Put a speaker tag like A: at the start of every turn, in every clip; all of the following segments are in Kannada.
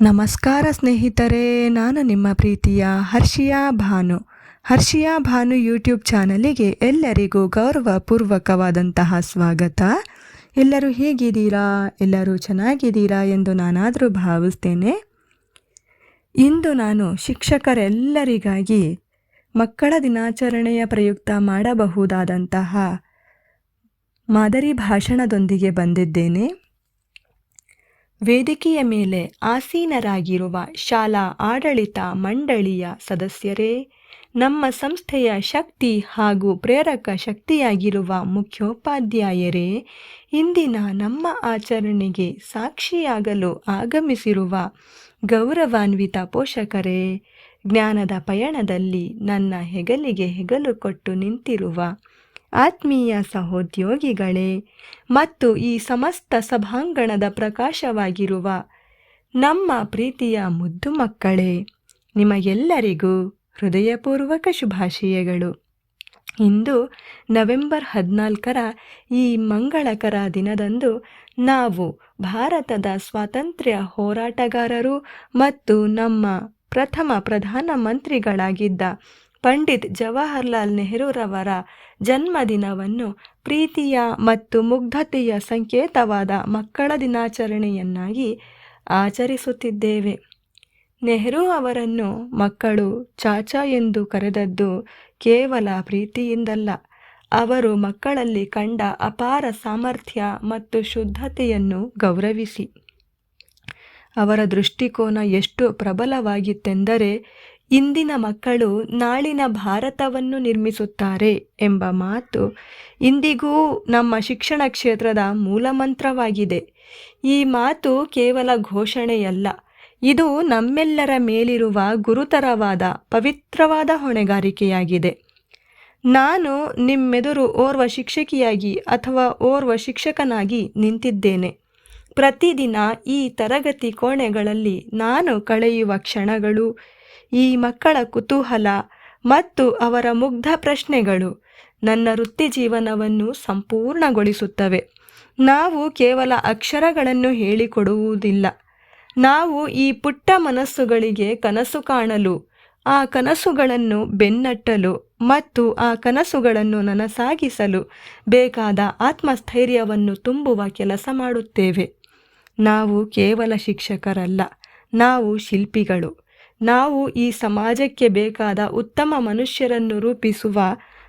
A: ನಮಸ್ಕಾರ ಸ್ನೇಹಿತರೆ, ನಾನು ನಿಮ್ಮ ಪ್ರೀತಿಯ ಹರ್ಷಿಯಾ ಭಾನು. ಹರ್ಷಿಯಾ ಭಾನು ಯೂಟ್ಯೂಬ್ ಚಾನಲಿಗೆ ಎಲ್ಲರಿಗೂ ಗೌರವಪೂರ್ವಕವಾದಂತಹ ಸ್ವಾಗತ. ಎಲ್ಲರೂ ಹೇಗಿದ್ದೀರಾ? ಎಲ್ಲರೂ ಚೆನ್ನಾಗಿದ್ದೀರಾ ಎಂದು ನಾನಾದರೂ ಭಾವಿಸ್ತೇನೆ. ಇಂದು ನಾನು ಶಿಕ್ಷಕರೆಲ್ಲರಿಗಾಗಿ ಮಕ್ಕಳ ದಿನಾಚರಣೆಯ ಪ್ರಯುಕ್ತ ಮಾಡಬಹುದಾದಂತಹ ಮಾದರಿ ಭಾಷಣದೊಂದಿಗೆ ಬಂದಿದ್ದೇನೆ. ವೇದಿಕೆಯ ಮೇಲೆ ಆಸೀನರಾಗಿರುವ ಶಾಲಾ ಆಡಳಿತ ಮಂಡಳಿಯ ಸದಸ್ಯರೇ, ನಮ್ಮ ಸಂಸ್ಥೆಯ ಶಕ್ತಿ ಹಾಗೂ ಪ್ರೇರಕ ಶಕ್ತಿಯಾಗಿರುವ ಮುಖ್ಯೋಪಾಧ್ಯಾಯರೇ, ಇಂದಿನ ನಮ್ಮ ಆಚರಣೆಗೆ ಸಾಕ್ಷಿಯಾಗಲು ಆಗಮಿಸಿರುವ ಗೌರವಾನ್ವಿತ ಪೋಷಕರೇ, ಜ್ಞಾನದ ಪಯಣದಲ್ಲಿ ನನ್ನ ಹೆಗಲಿಗೆ ಹೆಗಲು ಕೊಟ್ಟು ನಿಂತಿರುವ ಆತ್ಮೀಯ ಸಹೋದ್ಯೋಗಿಗಳೇ, ಮತ್ತು ಈ ಸಮಸ್ತ ಸಭಾಂಗಣದ ಪ್ರಕಾಶವಾಗಿರುವ ನಮ್ಮ ಪ್ರೀತಿಯ ಮುದ್ದು ಮಕ್ಕಳೇ, ನಿಮಗೆಲ್ಲರಿಗೂ ಹೃದಯಪೂರ್ವಕ ಶುಭಾಶಯಗಳು. ಇಂದು ನವೆಂಬರ್ ಹದಿನಾಲ್ಕರ ಈ ಮಂಗಳಕರ ದಿನದಂದು ನಾವು ಭಾರತದ ಸ್ವಾತಂತ್ರ್ಯ ಹೋರಾಟಗಾರರು ಮತ್ತು ನಮ್ಮ ಪ್ರಥಮ ಪ್ರಧಾನಮಂತ್ರಿಗಳಾಗಿದ್ದ ಪಂಡಿತ್ ಜವಾಹರ್ಲಾಲ್ ನೆಹರೂರವರ ಜನ್ಮದಿನವನ್ನು ಪ್ರೀತಿಯ ಮತ್ತು ಮುಗ್ಧತೆಯ ಸಂಕೇತವಾದ ಮಕ್ಕಳ ದಿನಾಚರಣೆಯನ್ನಾಗಿ ಆಚರಿಸುತ್ತಿದ್ದೇವೆ. ನೆಹರು ಅವರನ್ನು ಮಕ್ಕಳು ಚಾಚಾ ಎಂದು ಕರೆದದ್ದು ಕೇವಲ ಪ್ರೀತಿಯಿಂದಲ್ಲ. ಅವರು ಮಕ್ಕಳಲ್ಲಿ ಕಂಡ ಅಪಾರ ಸಾಮರ್ಥ್ಯ ಮತ್ತು ಶುದ್ಧತೆಯನ್ನು ಗೌರವಿಸಿ. ಅವರ ದೃಷ್ಟಿಕೋನ ಎಷ್ಟು ಪ್ರಬಲವಾಗಿತ್ತೆಂದರೆ ಇಂದಿನ ಮಕ್ಕಳು ನಾಳಿನ ಭಾರತವನ್ನು ನಿರ್ಮಿಸುತ್ತಾರೆ ಎಂಬ ಮಾತು ಇಂದಿಗೂ ನಮ್ಮ ಶಿಕ್ಷಣ ಕ್ಷೇತ್ರದ ಮೂಲಮಂತ್ರವಾಗಿದೆ. ಈ ಮಾತು ಕೇವಲ ಘೋಷಣೆಯಲ್ಲ, ಇದು ನಮ್ಮೆಲ್ಲರ ಮೇಲಿರುವ ಗುರುತರವಾದ ಪವಿತ್ರವಾದ ಹೊಣೆಗಾರಿಕೆಯಾಗಿದೆ. ನಾನು ನಿಮ್ಮೆದುರು ಓರ್ವ ಶಿಕ್ಷಕಿಯಾಗಿ ಅಥವಾ ಓರ್ವ ಶಿಕ್ಷಕನಾಗಿ ನಿಂತಿದ್ದೇನೆ. ಪ್ರತಿದಿನ ಈ ತರಗತಿ ಕೋಣೆಗಳಲ್ಲಿ ನಾನು ಕಳೆಯುವ ಕ್ಷಣಗಳು ಈ ಮಕ್ಕಳ ಕುತೂಹಲ ಮತ್ತು ಅವರ ಮುಗ್ಧ ಪ್ರಶ್ನೆಗಳು ನನ್ನ ವೃತ್ತಿ ಜೀವನವನ್ನು ಸಂಪೂರ್ಣಗೊಳಿಸುತ್ತವೆ. ನಾವು ಕೇವಲ ಅಕ್ಷರಗಳನ್ನು ಹೇಳಿಕೊಡುವುದಿಲ್ಲ. ನಾವು ಈ ಪುಟ್ಟ ಮನಸ್ಸುಗಳಿಗೆ ಕನಸು ಕಾಣಲು, ಆ ಕನಸುಗಳನ್ನು ಬೆನ್ನಟ್ಟಲು ಮತ್ತು ಆ ಕನಸುಗಳನ್ನು ನನಸಾಗಿಸಲು ಬೇಕಾದ ಆತ್ಮಸ್ಥೈರ್ಯವನ್ನು ತುಂಬುವ ಕೆಲಸ ಮಾಡುತ್ತೇವೆ. ನಾವು ಕೇವಲ ಶಿಕ್ಷಕರಲ್ಲ, ನಾವು ಶಿಲ್ಪಿಗಳು. ನಾವು ಈ ಸಮಾಜಕ್ಕೆ ಬೇಕಾದ ಉತ್ತಮ ಮನುಷ್ಯರನ್ನು ರೂಪಿಸುವ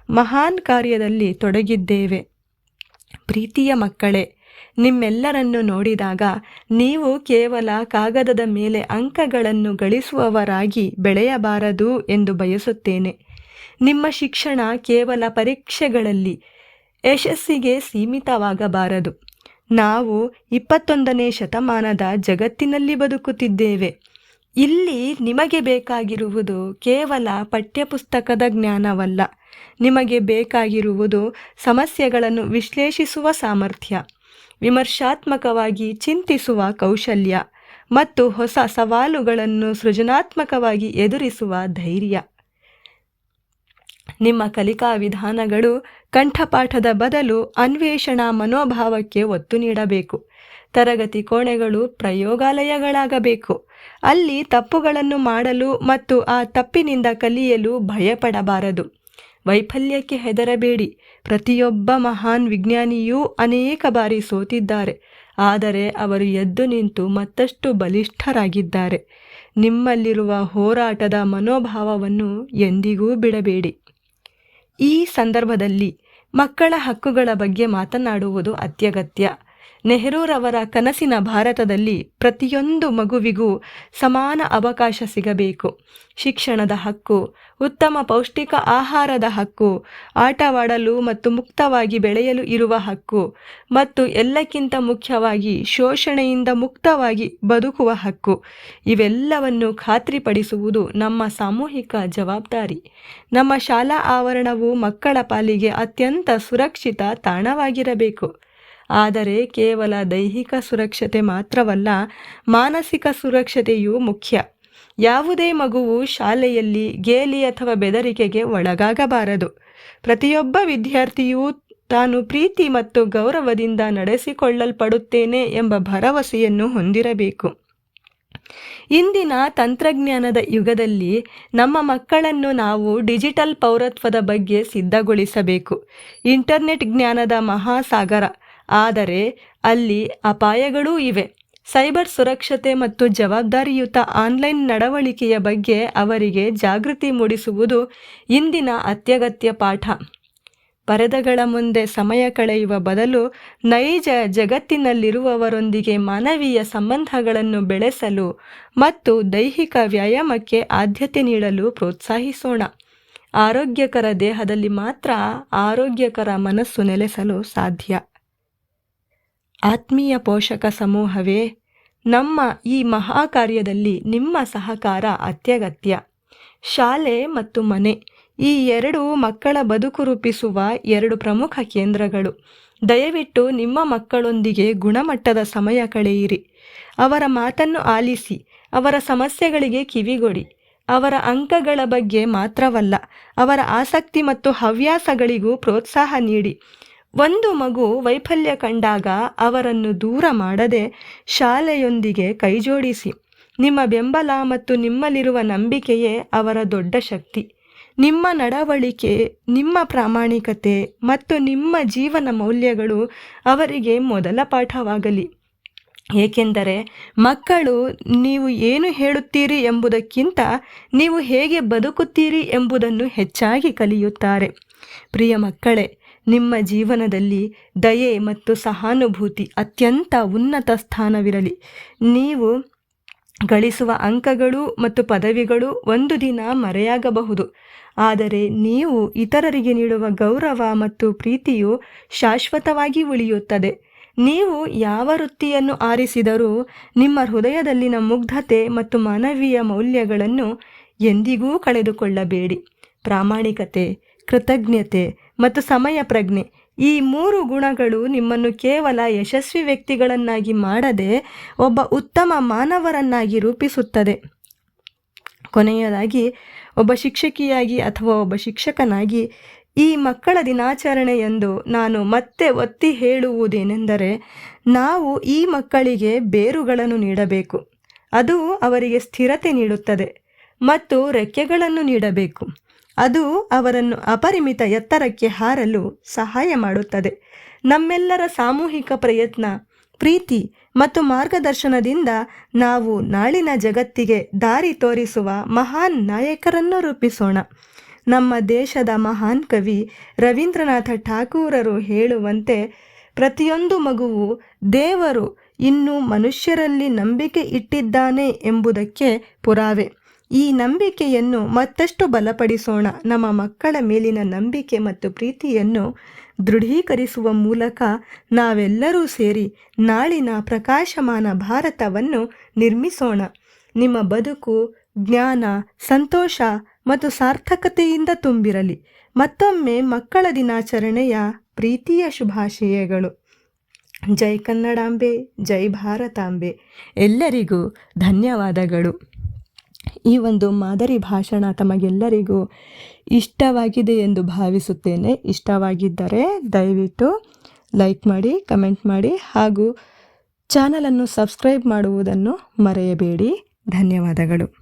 A: ಮಹಾನ್ ಕಾರ್ಯದಲ್ಲಿ ತೊಡಗಿದ್ದೇವೆ. ಪ್ರೀತಿಯ ಮಕ್ಕಳೇ, ನಿಮ್ಮೆಲ್ಲರನ್ನು ನೋಡಿದಾಗ ನೀವು ಕೇವಲ ಕಾಗದದ ಮೇಲೆ ಅಂಕಗಳನ್ನು ಗಳಿಸುವವರಾಗಿ ಬೆಳೆಯಬಾರದು ಎಂದು ಬಯಸುತ್ತೇನೆ. ನಿಮ್ಮ ಶಿಕ್ಷಣ ಕೇವಲ ಪರೀಕ್ಷೆಗಳಲ್ಲಿ ಯಶಸ್ಸಿಗೆ ಸೀಮಿತವಾಗಬಾರದು. ನಾವು ಇಪ್ಪತ್ತೊಂದನೇ ಶತಮಾನದ ಜಗತ್ತಿನಲ್ಲಿ ಬದುಕುತ್ತಿದ್ದೇವೆ. ಇಲ್ಲಿ ನಿಮಗೆ ಬೇಕಾಗಿರುವುದು ಕೇವಲ ಪಠ್ಯಪುಸ್ತಕದ ಜ್ಞಾನವಲ್ಲ. ನಿಮಗೆ ಬೇಕಾಗಿರುವುದು ಸಮಸ್ಯೆಗಳನ್ನು ವಿಶ್ಲೇಷಿಸುವ ಸಾಮರ್ಥ್ಯ, ವಿಮರ್ಶಾತ್ಮಕವಾಗಿ ಚಿಂತಿಸುವ ಕೌಶಲ್ಯ ಮತ್ತು ಹೊಸ ಸವಾಲುಗಳನ್ನು ಸೃಜನಾತ್ಮಕವಾಗಿ ಎದುರಿಸುವ ಧೈರ್ಯ. ನಿಮ್ಮ ಕಲಿಕಾ ವಿಧಾನಗಳು ಕಂಠಪಾಠದ ಬದಲು ಅನ್ವೇಷಣಾ ಮನೋಭಾವಕ್ಕೆ ಒತ್ತು ನೀಡಬೇಕು. ತರಗತಿ ಕೋಣೆಗಳು ಪ್ರಯೋಗಾಲಯಗಳಾಗಬೇಕು. ಅಲ್ಲಿ ತಪ್ಪುಗಳನ್ನು ಮಾಡಲು ಮತ್ತು ಆ ತಪ್ಪಿನಿಂದ ಕಲಿಯಲು ಭಯಪಡಬಾರದು. ವೈಫಲ್ಯಕ್ಕೆ ಹೆದರಬೇಡಿ. ಪ್ರತಿಯೊಬ್ಬ ಮಹಾನ್ ವಿಜ್ಞಾನಿಯೂ ಅನೇಕ ಬಾರಿ ಸೋತಿದ್ದಾರೆ. ಆದರೆ ಅವರು ಎದ್ದು ನಿಂತು ಮತ್ತಷ್ಟು ಬಲಿಷ್ಠರಾಗಿದ್ದಾರೆ. ನಿಮ್ಮಲ್ಲಿರುವ ಹೋರಾಟದ ಮನೋಭಾವವನ್ನು ಎಂದಿಗೂ ಬಿಡಬೇಡಿ. ಈ ಸಂದರ್ಭದಲ್ಲಿ ಮಕ್ಕಳ ಹಕ್ಕುಗಳ ಬಗ್ಗೆ ಮಾತನಾಡುವುದು ಅತ್ಯಗತ್ಯ. ನೆಹರೂರವರ ಕನಸಿನ ಭಾರತದಲ್ಲಿ ಪ್ರತಿಯೊಂದು ಮಗುವಿಗೂ ಸಮಾನ ಅವಕಾಶ ಸಿಗಬೇಕು. ಶಿಕ್ಷಣದ ಹಕ್ಕು, ಉತ್ತಮ ಪೌಷ್ಟಿಕ ಆಹಾರದ ಹಕ್ಕು, ಆಟವಾಡಲು ಮತ್ತು ಮುಕ್ತವಾಗಿ ಬೆಳೆಯಲು ಇರುವ ಹಕ್ಕು ಮತ್ತು ಎಲ್ಲಕ್ಕಿಂತ ಮುಖ್ಯವಾಗಿ ಶೋಷಣೆಯಿಂದ ಮುಕ್ತವಾಗಿ ಬದುಕುವ ಹಕ್ಕು. ಇವೆಲ್ಲವನ್ನು ಖಾತ್ರಿಪಡಿಸುವುದು ನಮ್ಮ ಸಾಮೂಹಿಕ ಜವಾಬ್ದಾರಿ. ನಮ್ಮ ಶಾಲಾ ಆವರಣವು ಮಕ್ಕಳ ಪಾಲಿಗೆ ಅತ್ಯಂತ ಸುರಕ್ಷಿತ ತಾಣವಾಗಿರಬೇಕು. ಆದರೆ ಕೇವಲ ದೈಹಿಕ ಸುರಕ್ಷತೆ ಮಾತ್ರವಲ್ಲ, ಮಾನಸಿಕ ಸುರಕ್ಷತೆಯೂ ಮುಖ್ಯ. ಯಾವುದೇ ಮಗುವು ಶಾಲೆಯಲ್ಲಿ ಗೇಲಿ ಅಥವಾ ಬೆದರಿಕೆಗೆ ಒಳಗಾಗಬಾರದು. ಪ್ರತಿಯೊಬ್ಬ ವಿದ್ಯಾರ್ಥಿಯೂ ತಾನು ಪ್ರೀತಿ ಮತ್ತು ಗೌರವದಿಂದ ನಡೆಸಿಕೊಳ್ಳಲ್ಪಡುತ್ತೇನೆ ಎಂಬ ಭರವಸೆಯನ್ನು ಹೊಂದಿರಬೇಕು. ಇಂದಿನ ತಂತ್ರಜ್ಞಾನದ ಯುಗದಲ್ಲಿ ನಮ್ಮ ಮಕ್ಕಳನ್ನು ನಾವು ಡಿಜಿಟಲ್ ಪೌರತ್ವದ ಬಗ್ಗೆ ಸಿದ್ಧಗೊಳಿಸಬೇಕು. ಇಂಟರ್ನೆಟ್ ಜ್ಞಾನದ ಮಹಾಸಾಗರ. ಆದರೆ ಅಲ್ಲಿ ಅಪಾಯಗಳೂ ಇವೆ. ಸೈಬರ್ ಸುರಕ್ಷತೆ ಮತ್ತು ಜವಾಬ್ದಾರಿಯುತ ಆನ್ಲೈನ್ ನಡವಳಿಕೆಯ ಬಗ್ಗೆ ಅವರಿಗೆ ಜಾಗೃತಿ ಮೂಡಿಸುವುದು ಇಂದಿನ ಅತ್ಯಗತ್ಯ ಪಾಠ. ಪರದಗಳ ಮುಂದೆ ಸಮಯ ಕಳೆಯುವ ಬದಲು ನೈಜ ಜಗತ್ತಿನಲ್ಲಿರುವವರೊಂದಿಗೆ ಮಾನವೀಯ ಸಂಬಂಧಗಳನ್ನು ಬೆಳೆಸಲು ಮತ್ತು ದೈಹಿಕ ವ್ಯಾಯಾಮಕ್ಕೆ ಆದ್ಯತೆ ನೀಡಲು ಪ್ರೋತ್ಸಾಹಿಸೋಣ. ಆರೋಗ್ಯಕರ ದೇಹದಲ್ಲಿ ಮಾತ್ರ ಆರೋಗ್ಯಕರ ಮನಸ್ಸು ನೆಲೆಸಲು ಸಾಧ್ಯ. ಆತ್ಮೀಯ ಪೋಷಕ ಸಮೂಹವೇ, ನಮ್ಮ ಈ ಮಹಾ ಕಾರ್ಯದಲ್ಲಿ ನಿಮ್ಮ ಸಹಕಾರ ಅತ್ಯಗತ್ಯ. ಶಾಲೆ ಮತ್ತು ಮನೆ, ಈ ಎರಡು ಮಕ್ಕಳ ಬದುಕು ರೂಪಿಸುವ ಎರಡು ಪ್ರಮುಖ ಕೇಂದ್ರಗಳು. ದಯವಿಟ್ಟು ನಿಮ್ಮ ಮಕ್ಕಳೊಂದಿಗೆ ಗುಣಮಟ್ಟದ ಸಮಯ ಕಳೆಯಿರಿ. ಅವರ ಮಾತನ್ನು ಆಲಿಸಿ, ಅವರ ಸಮಸ್ಯೆಗಳಿಗೆ ಕಿವಿಗೊಡಿ. ಅವರ ಅಂಕಗಳ ಬಗ್ಗೆ ಮಾತ್ರವಲ್ಲ, ಅವರ ಆಸಕ್ತಿ ಮತ್ತು ಹವ್ಯಾಸಗಳಿಗೂ ಪ್ರೋತ್ಸಾಹ ನೀಡಿ. ಒಂದು ಮಗು ವೈಫಲ್ಯ ಕಂಡಾಗ ಅವರನ್ನು ದೂರ ಮಾಡದೆ ಶಾಲೆಯೊಂದಿಗೆ ಕೈಜೋಡಿಸಿ. ನಿಮ್ಮ ಬೆಂಬಲ ಮತ್ತು ನಿಮ್ಮಲ್ಲಿರುವ ನಂಬಿಕೆಯೇ ಅವರ ದೊಡ್ಡ ಶಕ್ತಿ. ನಿಮ್ಮ ನಡವಳಿಕೆ, ನಿಮ್ಮ ಪ್ರಾಮಾಣಿಕತೆ ಮತ್ತು ನಿಮ್ಮ ಜೀವನ ಮೌಲ್ಯಗಳು ಅವರಿಗೆ ಮೊದಲ ಪಾಠವಾಗಲಿ. ಏಕೆಂದರೆ ಮಕ್ಕಳು ನೀವು ಏನು ಹೇಳುತ್ತೀರಿ ಎಂಬುದಕ್ಕಿಂತ ನೀವು ಹೇಗೆ ಬದುಕುತ್ತೀರಿ ಎಂಬುದನ್ನು ಹೆಚ್ಚಾಗಿ ಕಲಿಯುತ್ತಾರೆ. ಪ್ರಿಯ ಮಕ್ಕಳೇ ನಿಮ್ಮ ಜೀವನದಲ್ಲಿ ದಯೆ ಮತ್ತು ಸಹಾನುಭೂತಿ ಅತ್ಯಂತ ಉನ್ನತ ಸ್ಥಾನವಿರಲಿ. ನೀವು ಗಳಿಸುವ ಅಂಕಗಳು ಮತ್ತು ಪದವಿಗಳು ಒಂದು ದಿನ ಮರೆಯಾಗಬಹುದು. ಆದರೆ ನೀವು ಇತರರಿಗೆ ನೀಡುವ ಗೌರವ ಮತ್ತು ಪ್ರೀತಿಯು ಶಾಶ್ವತವಾಗಿ ಉಳಿಯುತ್ತದೆ. ನೀವು ಯಾವ ವೃತ್ತಿಯನ್ನು ಆರಿಸಿದರೂ ನಿಮ್ಮ ಹೃದಯದಲ್ಲಿನ ಮುಗ್ಧತೆ ಮತ್ತು ಮಾನವೀಯ ಮೌಲ್ಯಗಳನ್ನು ಎಂದಿಗೂ ಕಳೆದುಕೊಳ್ಳಬೇಡಿ. ಪ್ರಾಮಾಣಿಕತೆ, ಕೃತಜ್ಞತೆ ಮತ್ತು ಸಮಯ ಪ್ರಜ್ಞೆ. ಈ ಮೂರು ಗುಣಗಳು ನಿಮ್ಮನ್ನು ಕೇವಲ ಯಶಸ್ವಿ ವ್ಯಕ್ತಿಗಳನ್ನಾಗಿ ಮಾಡದೆ ಒಬ್ಬ ಉತ್ತಮ ಮಾನವರನ್ನಾಗಿ ರೂಪಿಸುತ್ತದೆ. ಕೊನೆಯದಾಗಿ, ಒಬ್ಬ ಶಿಕ್ಷಕಿಯಾಗಿ ಅಥವಾ ಒಬ್ಬ ಶಿಕ್ಷಕನಾಗಿ ಈ ಮಕ್ಕಳ ದಿನಾಚರಣೆ ಎಂದು ನಾನು ಮತ್ತೆ ಒತ್ತಿ ಹೇಳುವುದೇನೆಂದರೆ, ನಾವು ಈ ಮಕ್ಕಳಿಗೆ ಬೇರುಗಳನ್ನು ನೀಡಬೇಕು. ಅದು ಅವರಿಗೆ ಸ್ಥಿರತೆ ನೀಡುತ್ತದೆ ಮತ್ತು ರೆಕ್ಕೆಗಳನ್ನು ನೀಡಬೇಕು. ಅದು ಅವರನ್ನು ಅಪರಿಮಿತ ಎತ್ತರಕ್ಕೆ ಹಾರಲು ಸಹಾಯ ಮಾಡುತ್ತದೆ. ನಮ್ಮೆಲ್ಲರ ಸಾಮೂಹಿಕ ಪ್ರಯತ್ನ, ಪ್ರೀತಿ ಮತ್ತು ಮಾರ್ಗದರ್ಶನದಿಂದ ನಾವು ನಾಳಿನ ಜಗತ್ತಿಗೆ ದಾರಿ ತೋರಿಸುವ ಮಹಾನ್ ನಾಯಕರನ್ನು ರೂಪಿಸೋಣ. ನಮ್ಮ ದೇಶದ ಮಹಾನ್ ಕವಿ ರವೀಂದ್ರನಾಥ ಠಾಕೂರರು ಹೇಳುವಂತೆ, ಪ್ರತಿಯೊಂದು ಮಗುವು ದೇವರು ಇನ್ನು ಮನುಷ್ಯರಲ್ಲಿ ನಂಬಿಕೆ ಇಟ್ಟಿದ್ದಾನೆ ಎಂಬುದಕ್ಕೆ ಪುರಾವೆ. ಈ ನಂಬಿಕೆಯನ್ನು ಮತ್ತಷ್ಟು ಬಲಪಡಿಸೋಣ. ನಮ್ಮ ಮಕ್ಕಳ ಮೇಲಿನ ನಂಬಿಕೆ ಮತ್ತು ಪ್ರೀತಿಯನ್ನು ದೃಢೀಕರಿಸುವ ಮೂಲಕ ನಾವೆಲ್ಲರೂ ಸೇರಿ ನಾಳಿನ ಪ್ರಕಾಶಮಾನ ಭಾರತವನ್ನು ನಿರ್ಮಿಸೋಣ. ನಿಮ್ಮ ಬದುಕು, ಜ್ಞಾನ, ಸಂತೋಷ ಮತ್ತು ಸಾರ್ಥಕತೆಯಿಂದ ತುಂಬಿರಲಿ. ಮತ್ತೊಮ್ಮೆ ಮಕ್ಕಳ ದಿನಾಚರಣೆಯ ಪ್ರೀತಿಯ ಶುಭಾಶಯಗಳು. ಜೈ ಕನ್ನಡಾಂಬೆ, ಜೈ ಭಾರತಾಂಬೆ. ಎಲ್ಲರಿಗೂ ಧನ್ಯವಾದಗಳು. ಈ ಒಂದು ಮಾದರಿ ಭಾಷಣ ತಮಗೆಲ್ಲರಿಗೂ ಇಷ್ಟವಾಗಿದೆ ಎಂದು ಭಾವಿಸುತ್ತೇನೆ. ಇಷ್ಟವಾಗಿದ್ದರೆ ದಯವಿಟ್ಟು ಲೈಕ್ ಮಾಡಿ, ಕಮೆಂಟ್ ಮಾಡಿ ಹಾಗೂ ಚಾನಲನ್ನು ಸಬ್ಸ್ಕ್ರೈಬ್ ಮಾಡುವುದನ್ನು ಮರೆಯಬೇಡಿ. ಧನ್ಯವಾದಗಳು.